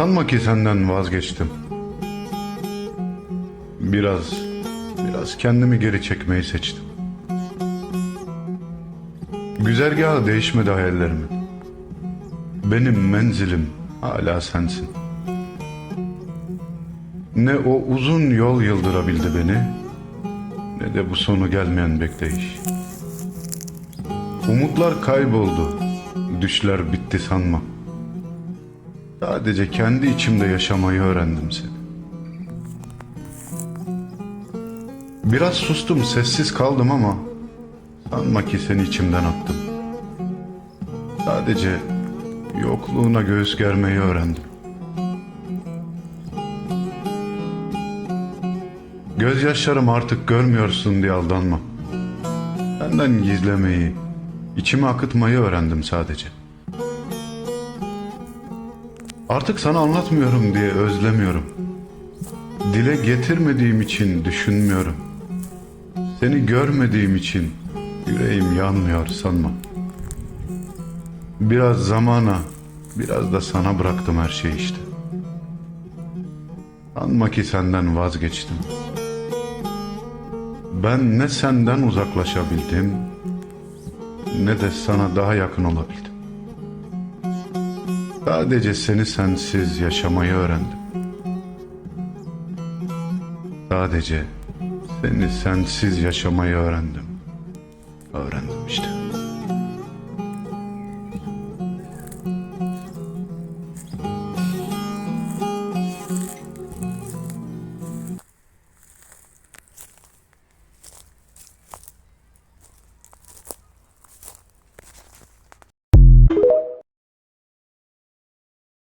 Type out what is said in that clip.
Sanma ki senden vazgeçtim. Biraz, biraz kendimi geri çekmeyi seçtim. Güzergahı değişmedi hayallerimin. Benim menzilim hala sensin. Ne o uzun yol yıldırabildi beni, ne de bu sonu gelmeyen bekleyiş. Umutlar kayboldu, düşler bitti sanma. Sadece kendi içimde yaşamayı öğrendim seni. Biraz sustum, sessiz kaldım ama sanma ki seni içimden attım. Sadece yokluğuna göğüs germeyi öğrendim. Gözyaşlarım artık görmüyorsun diye aldanma. Benden gizlemeyi, içime akıtmayı öğrendim sadece. Artık sana anlatmıyorum diye özlemiyorum. Dile getirmediğim için düşünmüyorum. Seni görmediğim için yüreğim yanmıyor sanma. Biraz zamana, biraz da sana bıraktım her şeyi işte. Sanma ki senden vazgeçtim. Ben ne senden uzaklaşabildim, ne de sana daha yakın olabildim. Sadece seni sensiz yaşamayı öğrendim. Sadece seni sensiz yaşamayı öğrendim. Öğrendim işte.